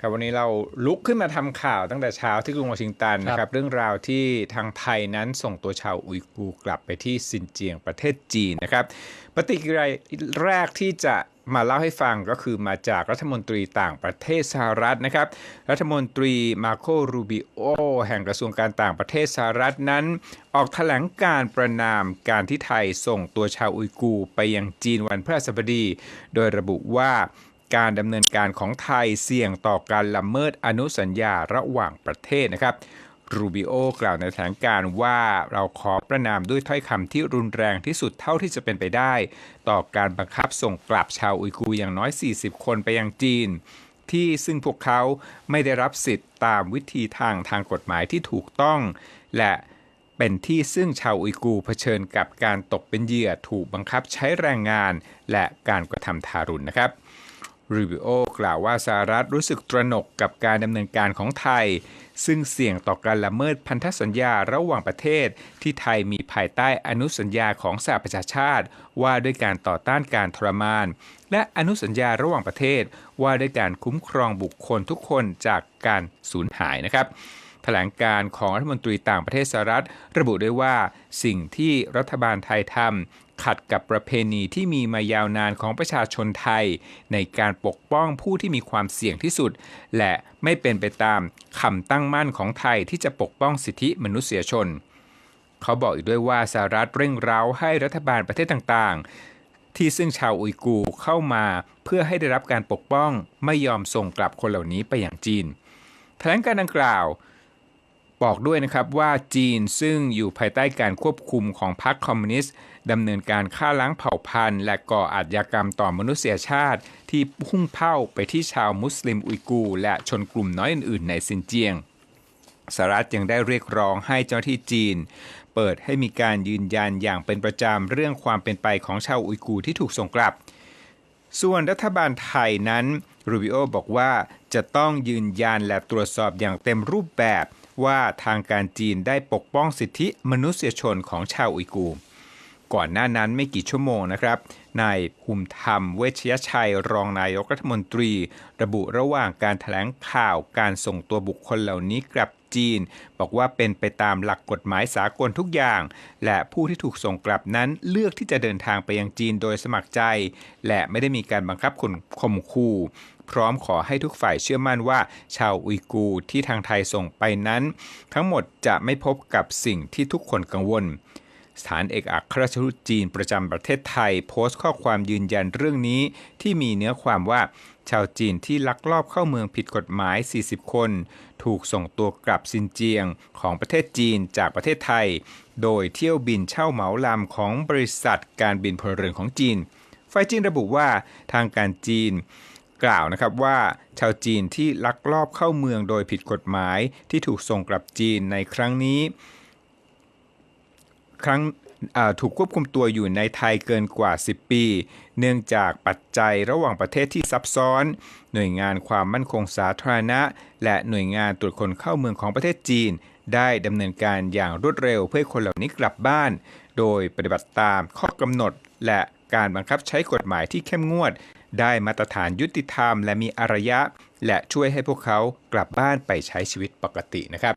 ครับวันนี้เราลุกขึ้นมาทำข่าวตั้งแต่เช้าที่กรุงวอชิงตันนะครับ เรื่องราวที่ทางไทยนั้นส่งตัวชาวอุยกูร์กลับไปที่ซินเจียงประเทศจีนนะครับ ปฏิกิริยาแรกที่จะมาเล่าให้ฟังก็คือมาจากรัฐมนตรีต่างประเทศสหรัฐนะครับ รัฐมนตรีมาโครูบิโอแห่งกระทรวงการต่างประเทศสหรัฐนั้น ออกแถลงการประนามการที่ไทยส่งตัวชาวอุยกูร์ไปยังจีนวันพฤหัสบดี โดยระบุว่า การดำเนินการของไทยเสี่ยงต่อการละเมิดอนุสัญญาระหว่างประเทศนะครับรูบิโอกล่าวในแถลงการว่าเราขอประนามด้วยถ้อยคำที่รุนแรงที่สุดเท่าที่จะเป็นไปได้ ต่อการบังคับส่งกลับชาวอุยกูอย่างน้อย 40 คนไปยังจีน ที่ซึ่งพวกเขาไม่ได้รับสิทธิ์ตามวิธีทางทางกฎหมายที่ถูกต้อง และเป็นที่ซึ่งชาวอุยกูเผชิญกับการตกเป็นเหยื่อถูกบังคับใช้แรงงาน และการกระทำทารุณนะครับ รูบิโอกล่าวว่าสหรัฐรู้สึกตระหนกกับการดำเนินการของไทย ซึ่งเสี่ยงต่อการละเมิดพันธสัญญาระหว่างประเทศ ที่ไทยมีภายใต้อนุสัญญาของสหประชาชาติ ว่าด้วยการต่อต้านการทรมาน และอนุสัญญาระหว่างประเทศ ว่าด้วยการคุ้มครองบุคคลทุกคนจากการสูญหายนะครับ ถลงการของรัฐมนตรีต่างประเทศสหรัฐ ระบุด้วยว่าสิ่งที่รัฐบาลไทยทำขัดกับประเพณีที่มีมายาวนานของประชาชนไทย ในการปกป้องผู้ที่มีความเสี่ยงที่สุด และไม่เป็นไปตามคำตั้งมั่นของไทยที่จะปกป้องสิทธิมนุษยชน เขาบอกอีกด้วยว่าสหรัฐเร่งเร้าให้รัฐบาลประเทศต่างๆ ที่ซึ่งชาวอุยกูร์เข้ามาเพื่อให้ได้รับการปกป้องไม่ยอมส่งกลับคนเหล่านี้ไปอย่างจีนแถลงการดังกล่าว บอกด้วยนะครับว่าจีนซึ่งอยู่ภายใต้การควบคุมของพรรคคอมมิวนิสต์ดำเนินการฆ่าล้างเผ่าพันธุ์ และก่ออาชญากรรมต่อมนุษยชาติ ที่พุ่งเป้าไปที่ชาวมุสลิมอุยกูร์และชนกลุ่มน้อยอื่นๆ ในซินเจียงสหรัฐยังได้เรียกร้องให้เจ้าที่จีน เปิดให้มีการยืนยันอย่างเป็นประจำเรื่องความเป็นไปของชาวอุยกูร์ที่ถูกส่งกลับ ส่วนรัฐบาลไทยนั้นรูบิโอบอกว่าจะต้องยืนยันและตรวจสอบอย่างเต็มรูปแบบ ว่าทางการจีนได้ปกป้องสิทธิมนุษยชนของชาวอุยกู ก่อนหน้านั้นไม่กี่ชั่วโมงนะครับนายภูมิธรรมเวชยชัยรองนายกรัฐมนตรี ระบุระหว่างการถแถลงข่าวการส่งตัวบุคคลเหล่านี้กลับจีน บอกว่าเป็นไปตามหลักกฎหมายสากลทุกอย่าง และผู้ที่ถูกส่งกลับนั้นเลือกที่จะเดินทางไปยังจีนโดยสมัครใจ และไม่ได้มีการบังคับคนข่มขู่ พร้อมขอให้ทุกฝ่ายเชื่อมั่นว่า ชาวอุยกูที่ทางไทยส่งไปนั้น ทั้งหมดจะไม่พบกับสิ่งที่ทุกคนกังวลสถานเอกอัครราชทูตจีนประจำประเทศไทย โพสต์ข้อความยืนยันเรื่องนี้ ที่มีเนื้อความว่า ชาวจีนที่ลักลอบเข้าเมืองผิดกฎหมาย 40 คน ถูกส่งตัวกลับซินเจียงของประเทศจีนจากประเทศไทย โดยเที่ยวบินเช่าเหมาลำของบริษัทการบินพลเรือนของจีน ฝ่ายจีนระบุว่าทางการจีน กล่าวนะครับว่าชาวจีนที่ลักลอบเข้าเมืองโดยผิดกฎหมายที่ถูกส่งกลับจีนในครั้งนี้ ครั้งถูกควบคุมตัวอยู่ในไทยเกินกว่า 10 ปี เนื่องจากปัจจัยระหว่างประเทศที่ซับซ้อน หน่วยงานความมั่นคงสาธารณะ และหน่วยงานตรวจคนเข้าเมืองของประเทศจีน ได้ดำเนินการอย่างรวดเร็วเพื่อคนเหล่านี้กลับบ้าน โดยปฏิบัติตามข้อกำหนดและ การบังคับใช้กฎหมายที่เข้มงวด ได้มาตรฐานยุติธรรม และมีอารยะ และช่วยให้พวกเขากลับบ้านไปใช้ชีวิตปกตินะครับ